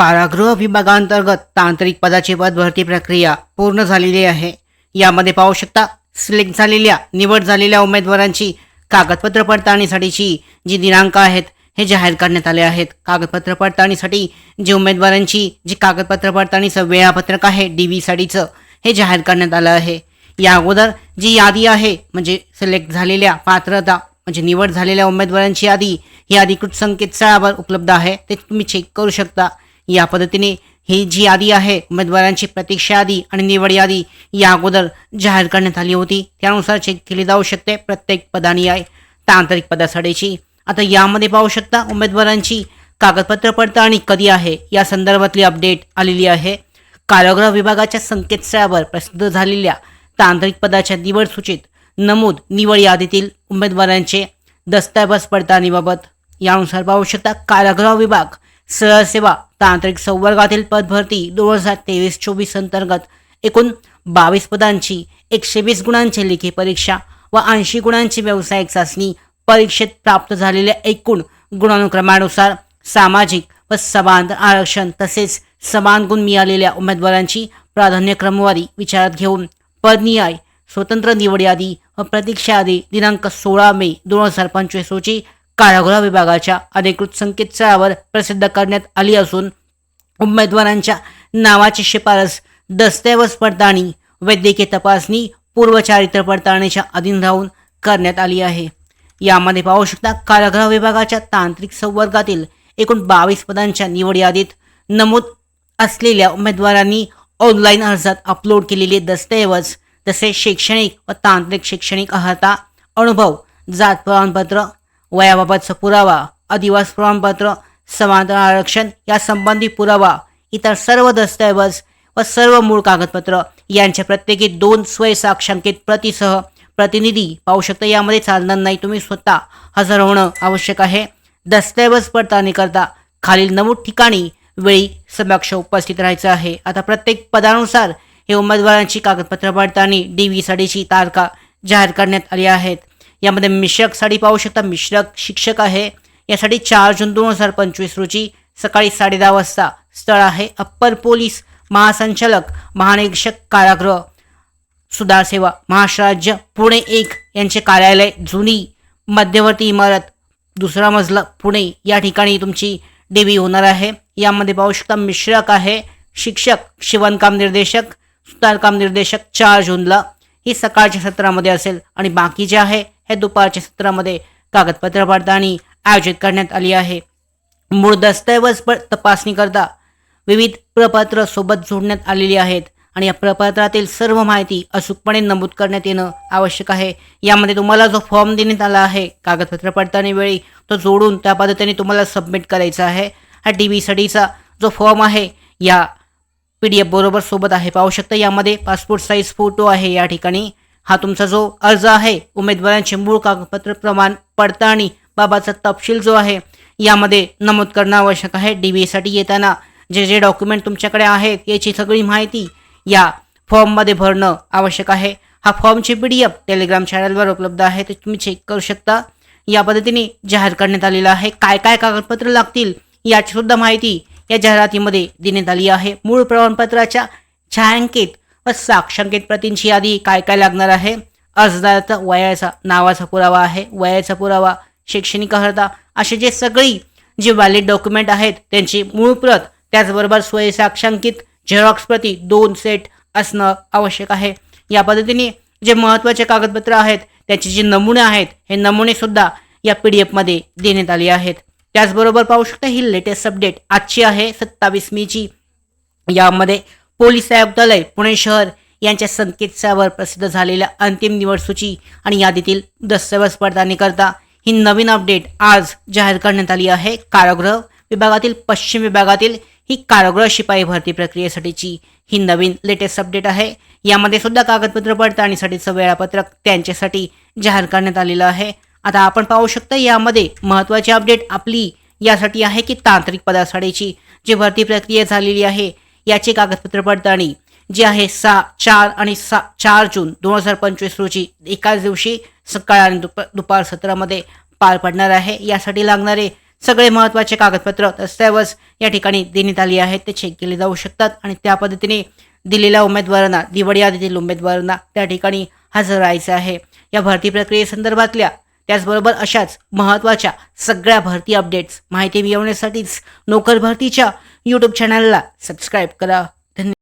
कारागृह विभागांतर्गत तांत्रिक पदाची पदभरती प्रक्रिया पूर्ण झालेली आहे. यामध्ये पाहू शकता सिलेक्ट झालेल्या निवड झालेल्या उमेदवारांची कागदपत्र पडताळणीसाठीची जी दिनांक आहेत हे जाहीर करण्यात आले आहेत. कागदपत्र पडताळणीसाठी जे उमेदवारांची जी कागदपत्र पडताळणीचं वेळापत्रक आहे डी व्हीसाठीचं हे जाहीर करण्यात आलं आहे. या अगोदर जी यादी आहे म्हणजे सिलेक्ट झालेल्या पात्रता म्हणजे निवड झालेल्या उमेदवारांची यादी ही अधिकृत संकेतस्थळावर उपलब्ध आहे ते तुम्ही चेक करू शकता. या पद्धतीने ही जी यादी आहे उमेदवारांची प्रतीक्षा यादी आणि निवड यादी या अगोदर जाहीर करण्यात आली होती. त्यानुसार चेक केली जाऊ शकते. प्रत्येक पदानी आहे तांत्रिक पदासाठीची आता यामध्ये पाहू शकता उमेदवारांची कागदपत्र पडताळणी कधी आहे? या संदर्भातली अपडेट आलेली आहे. कारागृह विभागाच्या संकेतस्थळावर प्रसिद्ध झालेल्या तांत्रिक पदाच्या निवड सूचीत नमूद निवड यादीतील उमेदवारांचे दस्तऐवज पडताळणीबाबत यानुसार पाहू शकता कारागृह विभाग सरळ सेवा तांत्रिक संवर्गातील पदभरती दोन हजार तेवीस चोवीस अंतर्गत एकूण बावीस पदांची एकशे वीस गुणांची लेखी परीक्षा व ऐंशी गुणांची व्यावसायिक चाचणी परीक्षेत प्राप्त झालेल्या एकूण गुणानुक्रमानुसार सामाजिक व समांतर आरक्षण तसेच समान गुण मिळालेल्या उमेदवारांची प्राधान्य क्रमवारी विचारात घेऊन पदनिहाय स्वतंत्र निवड यादी व प्रतीक्षा यादी दिनांक सोळा मे दोन हजार पंचवीस रोजी कारागृह विभागाच्या अधिकृत संकेतस्थळावर प्रसिद्ध करण्यात आली असून उमेदवारांच्या नावाची शिफारस दस्तऐवज पडताळणी वैद्यकीय तपासणी पूर्वचारित्र पडताळणीच्या अधीन राहून करण्यात आली आहे. यामध्ये पाहू शकता कारागृह विभागाच्या तांत्रिक संवर्गातील एकूण बावीस पदांच्या निवड यादीत नमूद असलेल्या उमेदवारांनी ऑनलाईन अर्जात अपलोड केलेले दस्तऐवज तसेच शैक्षणिक व तांत्रिक शैक्षणिक अर्हता अनुभव जात प्रमाणपत्र वयाबाबतचा पुरावा अधिवास प्रमाणपत्र समांतर आरक्षण या संबंधी पुरावा इतर सर्व दस्तऐवज व सर्व मूळ कागदपत्र यांच्या प्रत्येकी दोन स्वयंसाक्षांकित प्रतिसह प्रतिनिधी पाहू शकता. यामध्ये चालणार नाही. तुम्ही स्वतः हजर होणं आवश्यक आहे. दस्तऐवज पडताळणी करता. खालील नमूद ठिकाणी वेळी समक्ष उपस्थित राहायचं आहे. आता प्रत्येक पदानुसार हे उमेदवारांची कागदपत्र पडताळणी डी व्ही साडीची तारखा जाहीर करण्यात आली आहेत. यामध्ये मिश्रक साडी पाहू शकता मिश्रक शिक्षक आहे. यासाठी चार जून दोन हजार पंचवीस रोजी सकाळी साडे दहा वाजता स्थळ आहे. अप्पर पोलीस महासंचालक महानिरीक्षक कारागृह सुधार सेवा महाराष्ट्र राज्य पुणे एक यांचे कार्यालय जुनी मध्यवर्ती इमारत दुसरा मजला पुणे. या ठिकाणी तुमची डेबी होणार आहे. यामध्ये पाहू शकता मिश्रक आहे. शिक्षक शिवणकाम निर्देशक सुतारकाम निर्देशक चार जूनला. ही सकाळच्या सत्रामध्ये असेल आणि बाकी जे आहे हे दुपारच्या सत्रामध्ये कागदपत्र पडताळणी आयोजित करण्यात आली आहे. मूळ दस्तऐवज प तपासणी करता विविध प्रपत्र सोबत जोडण्यात आलेली आहेत आणि या प्रपत्रातील सर्व माहिती अचूकपणे नमूद करण्यात येणं आवश्यक आहे. यामध्ये तुम्हाला जो फॉर्म देण्यात आला आहे कागदपत्र पडताळणीवेळी तो जोडून त्या पद्धतीने तुम्हाला सबमिट करायचा आहे. हा डी व्हीसाठीचा जो फॉर्म आहे या पी डी एफ बरोबर सोबत आहे. पाहू शकता यामध्ये पासपोर्ट साईज फोटो आहे या ठिकाणी. हा तुमचा जो अर्ज आहे उमेदवारांचे मूळ कागदपत्र प्रमाण पडताळणी बाबाचा तपशील जो आहे यामध्ये नमूद करणं आवश्यक आहे. डी व्हीसाठी येताना जे जे डॉक्युमेंट तुमच्याकडे आहेत याची सगळी माहिती या फॉर्ममध्ये भरणं आवश्यक आहे. हा फॉर्मची पी डी एफ टेलिग्राम चॅनलवर उपलब्ध आहे ते तुम्ही चेक करू शकता. या पद्धतीने जाहीर करण्यात आलेलं आहे. काय काय कागदपत्र लागतील याची सुद्धा माहिती या जाहिरातीमध्ये देण्यात आली आहे. मूळ प्रमाणपत्राच्या छायांकित व साक्षांकित प्रतींची यादी काय काय लागणार आहे? अर्जदाराचा वयाचा नावाचा पुरावा आहे. वयाचा पुरावा शैक्षणिक अर्हता असे जे सगळी जी व्हॅलिड डॉक्युमेंट आहेत त्यांची मूळ प्रत त्याचबरोबर स्वयंसाक्षांकित झेरॉक्स प्रती दोन सेट असणं आवश्यक आहे. या पद्धतीने जे महत्त्वाचे कागदपत्र आहेत त्याचे जे नमुने आहेत हे नमुनेसुद्धा या पी डी एफमध्ये देण्यात आले आहेत. त्याचबरोबर पाहू शकता ही लेटेस्ट अपडेट आजची आहे सत्तावीस मेची यामध्ये पोलीस आयुक्तालय पुणे शहर यांच्या संकेतस्थळावर प्रसिद्ध झालेल्या अंतिम निवड सूची आणि यादीतील दस्तऐवज पडताळणी करता ही नवीन अपडेट आज जाहीर करण्यात आली आहे. कारागृह विभागातील पश्चिम विभागातील ही कारागृह शिपाई भरती प्रक्रियेसाठीची ही नवीन लेटेस्ट अपडेट आहे. यामध्ये सुद्धा कागदपत्र पडताळणीसाठीचं वेळापत्रक त्यांच्यासाठी जाहीर करण्यात आलेलं आहे. आता आपण पाहू शकता यामध्ये महत्त्वाची अपडेट आपली यासाठी आहे की तांत्रिक पदासाठीची जी भरती प्रक्रिया झालेली आहे याची कागदपत्र पडताळणी जी आहे सहा चार आणि सा चार जून दोन हजार पंचवीस रोजी एकाच दिवशी सकाळ आणि दुप दुपार सत्रामध्ये पार पडणार आहे. यासाठी लागणारे सगळे महत्त्वाचे कागदपत्र दस्तऐवज या ठिकाणी देण्यात आली आहेत. ते चेक केले जाऊ शकतात आणि त्या पद्धतीने दिलेल्या उमेदवारांना निवड यादीतील उमेदवारांना त्या ठिकाणी हजर राहायचं आहे. या भरती प्रक्रियेसंदर्भातल्या त्याचबरोबर अशाच महत्त्वाच्या सगळ्या भरती अपडेट्स माहिती मिळवण्यासाठीच नोकर भरतीच्या यूट्यूब चॅनलला सबस्क्राईब करा. धन्यवाद.